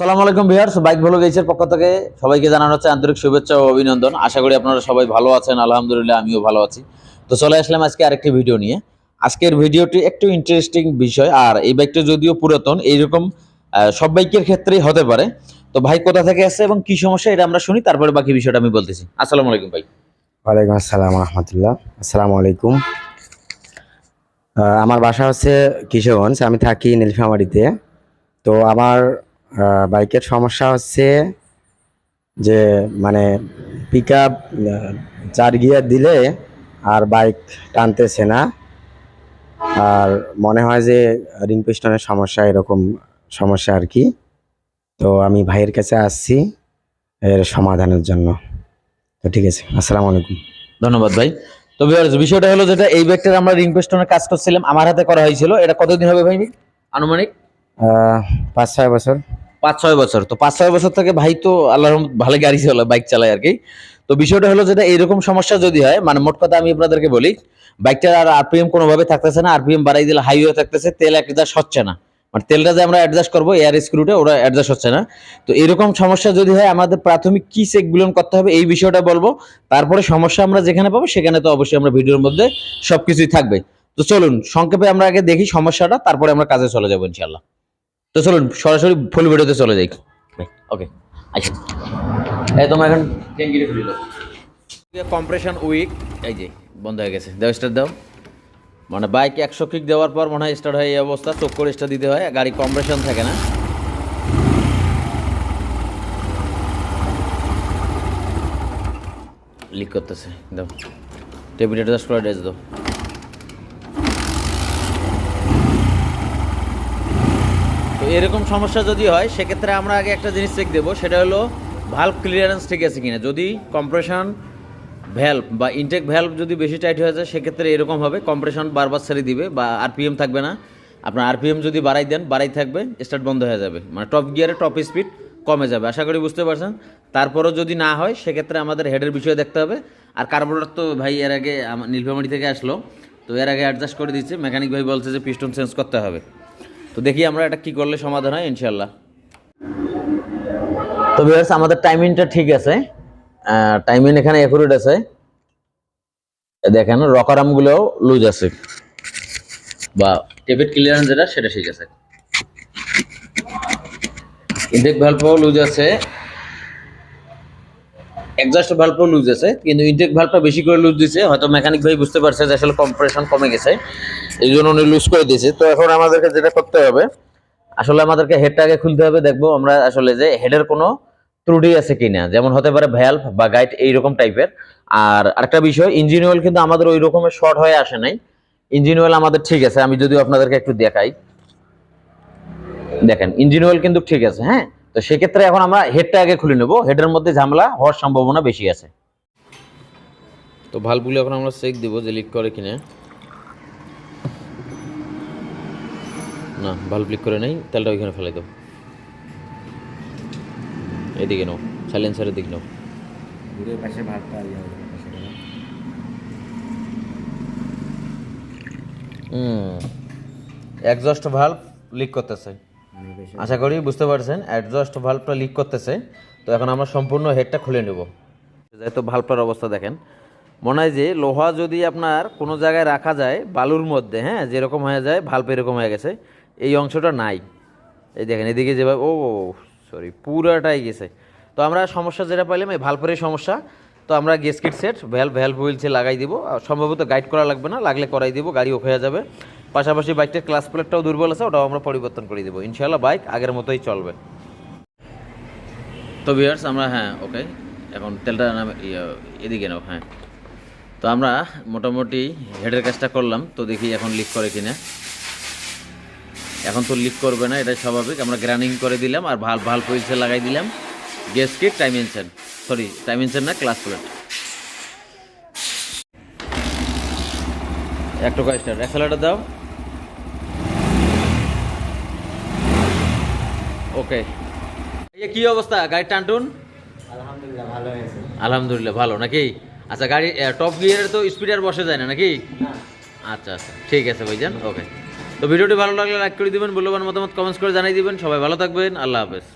সালামু আলাইকুম viewers, bike vlog গেছের পক্ষ থেকে সবাইকে জানানো হচ্ছে আন্তরিক শুভেচ্ছা ও অভিনন্দন। আশা করি আপনারা সবাই ভালো আছেন, আলহামদুলিল্লাহ আমিও ভালো আছি। তো চলে আসলাম আজকে আরেকটি ভিডিও নিয়ে। আজকের ভিডিওটি একটু ইন্টারেস্টিং বিষয়, আর এই বাইকটা যদিও পুরাতন, এইরকম সব বাইকের ক্ষেত্রেই হতে পারে। তো ভাই কোথা থেকে আসছে এবং কি সমস্যা, এটা আমরা শুনি, তারপরে বাকি বিষয়টা আমি বলতেছি। আসসালামু আলাইকুম ভাই। ওয়ালাইকুম আসসালাম রহমতুল্লাহ। আসসালামু আলাইকুম। আমার বাসা হচ্ছে কিশোরগঞ্জ, আমি থাকি নীলফামারিতে। তো আমার বাইকের সমস্যা হচ্ছে যে মানে পিক আপ চার গিয়ার দিলে আর বাইক টানতেছে না। আর মনে হয় যে রিং পিস্টনের সমস্যা এরকম সমস্যা আর কি। তো আমি ভাইয়ের কাছে আসছি এর সমাধানের জন্য। তো ঠিক আছে আসসালামু আলাইকুম। ধন্যবাদ ভাই। তো বিষয়টা হলো যেটা এই বাইকটার আমরা রিং পেস্টনের কাজ করছিলাম আমার হাতে করা হয়েছিল। এটা কতদিন হবে ভাই? আনুমানিক? পাঁচ ছয় বছর। পাঁচ ছয় বছর। তো পাঁচ ছয় বছর থেকে ভাই তো রহমত ভালো গাড়ি চালায় বাইক চালায় আর কি তো বিষয়টা হলো যেটা এইরকম সমস্যা যদি হয় মানে মোট কথা আমি আপনাদেরকে বলি বাইকটার আর আরপিএম কোনোভাবে থাকতেছে না আরপিএম বাড়াই দিলে হাইওয়ে থাকতেছে, তেল অ্যাডজাস্ট হচ্ছে না। মানে তেলটা যে আমরা অ্যাডজাস্ট করব এয়ার স্ক্রুটা ওরা অ্যাডজাস্ট হচ্ছে না। তো এরকম সমস্যা যদি হয়, আমাদের প্রাথমিক কি চেকগুলো করতে হবে, এই বিষয়টা বলব। তারপরে সমস্যা আমরা যেখানে পাবো, সেখানে তো অবশ্যই আমরা ভিডিওর মধ্যে সব কিছুই থাকবে। তো চলুন, সংক্ষেপে আমরা আগে দেখি সমস্যাটা, তারপরে আমরা কাজে চলে যাব ইনশাল্লাহ তো চলুন সরাসরি ফুল ভিডিওতে চলে যাই। ওকে আচ্ছা। এই তোমার এখন কম্প্রেশন উইক এই যে বন্ধ হয়ে গেছে। দাও স্টার্ট দাও। মানে বাইক একশো কিক দেওয়ার পর মনে হয় স্টার্ট হয় এই অবস্থা। চোখ করে স্টার্ট দিতে হয়। গাড়ি কম্প্রেশন থাকে না। লিক করতেছে। দাও। টেবিলেট জাস্ট করে ড্রেস দাও। এরকম সমস্যা যদি হয়, সেক্ষেত্রে আমরা আগে একটা জিনিস চেক দেবো, সেটা হলো ভাল্ব ক্লিয়ারেন্স ঠিক আছে কিনা। যদি কম্প্রেশন ভ্যালভ বা ইনটেক ভ্যালভ যদি বেশি টাইট হয়ে যায়, সেক্ষেত্রে এরকম হবে। কম্প্রেশন বারবার ছেড়ে দিবে বা আরপিএম থাকবে না। আপনার আরপিএম যদি বাড়াই দেন, বাড়াই থাকবে স্টার্ট বন্ধ হয়ে যাবে। মানে টপ গিয়ারে টপ স্পিড কমে যাবে। আশা করি বুঝতে পারছেন? তারপরও যদি না হয়, সেক্ষেত্রে আমাদের হেডের বিষয়ে দেখতে হবে। আর কার্বোরেটর তো ভাই, এর আগে নীলফামারি থেকে আসলো। তো এর আগে অ্যাডজাস্ট করে দিচ্ছে মেকানিক ভাই বলছে যে পিস্টন চেঞ্জ করতে হবে। তো দেখি আমরা এটা কি করলে সমাধান হয় ইনশাল্লাহ তো ভিউয়ার্স আমাদের টাইমিংটা ঠিক আছে। টাইমিং এখানে অ্যাকুরেট আছে। দেখেন রকারামগুলো লুজ আছে। বা টেবিট ক্লিয়ারেন্স যেটা, সেটা ঠিক আছে। ইনটেক ভাল্পও লুজ আছে। এক্সস্ট ভ্যালভও লুজ আছে, কিন্তু ইনটেক ভ্যালভটা বেশি করে লুজ দিছে। হয়তো মেকানিক ভাই বুঝতে পারছে যে আসলে কম্প্রেশন কমে গেছে, এই জন্য উনি লুজ করে দিয়েছে। তো এখন আমাদেরকে যেটা করতে হবে, আসলে আমাদেরকে হেডটা আগে খুলতে হবে। দেখব আমরা আসলে যে হেডের কোনো ত্রুটি আছে কিনা। যেমন হতে পারে ভ্যালভ বা গাইড এইরকম টাইপের আর আরেকটা বিষয় ইঞ্জিন অয়েল কিন্তু আমাদের ওই রকমের শর্ট হয়ে আসে নাই। ইঞ্জিন অয়েল আমাদের ঠিক আছে, আমি যদিও আপনাদেরকে একটু দেখাই। দেখেন ইঞ্জিন অয়েল কিন্তু ঠিক আছে হ্যাঁ? তো সেক্ষেত্রে এখন আমরা হেডটা আগে খুলে নেব। হেডের মধ্যে ঝামেলা হওয়ার সম্ভাবনা বেশি আছে। তো ভালভগুলো এখন আমরা চেক দিব যে লিক করে কিনা। না ভালভ লিক করে নেই তেলটা ওইখানে ফেলে দাও। এদিকে নাও সাইলেন্সারের দিক নাও। পাশে ভাতটা হুম এক্সস্ট ভালভ লিক করতেছে। আশা করি বুঝতে পারছেন অ্যাডজাস্ট ভালভটা লিক করতেছে, তো এখন আমরা সম্পূর্ণ হেডটা খুলে নেব। যেহেতু ভালভটার অবস্থা দেখেন। মনে হয় যে লোহা যদি আপনার কোনো জায়গায় রাখা যায়, বালুর মধ্যে হ্যাঁ যেরকম হয়ে যায় ভাল্ব এরকম হয়ে গেছে, এই অংশটা নাই। এই দেখেন, এদিকে যেভাবে ও সরি পুরাটাই গেছে। তো আমরা সমস্যা যেটা পাইলাম, এই ভালভের সমস্যা। তো আমরা গেসকিট সেট ভ্যালভ ভ্যালভ হুইলসে লাগাই দিব। সম্ভবত গাইড করা লাগবে না, লাগলে করাই দিব, গাড়ি ওকে যাবে। পাশাপাশি বাইকটার ক্লাস প্লেটটাও দুর্বল আছে ওটাও আমরা পরিবর্তন করে দেবো। ইনশাল্লাহ বাইক আগের মতোই চলবে। তো ভিউয়ার্স আমরা হ্যাঁ ওকে এখন তেলটা ইয়ে, এদিকে নাও হ্যাঁ। তো আমরা মোটামুটি হেডের কাজটা করলাম তো দেখি এখন লিক করে কিনা। এখন তো লিক করবে না এটা স্বাভাবিক। আমরা গ্রানিং করে দিলাম আর ভালো ভালো পয়সা লাগাই দিলাম। গ্যাস কিট টাইমেনশন সরি টাইমেনশন না ক্লাস প্লেট এক টাকা স্টার দাও। ওকে কি অবস্থা? গাড়ির টানটুন আলহামদুলিল্লাহ ভালো হয়েছে। আলহামদুলিল্লাহ ভালো নাকি? আচ্ছা গাড়ি টপ গিয়ারে তো স্পিড আর বসে যায় না নাকি? আচ্ছা আচ্ছা ঠিক আছে ভাইজান ওকে তো ভিডিওটি ভালো লাগলে লাইক করে দিবেন মূল্যবান মতামত কমেন্টস করে জানিয়ে দিবেন। সবাই ভালো থাকবেন আল্লাহ হাফেজ।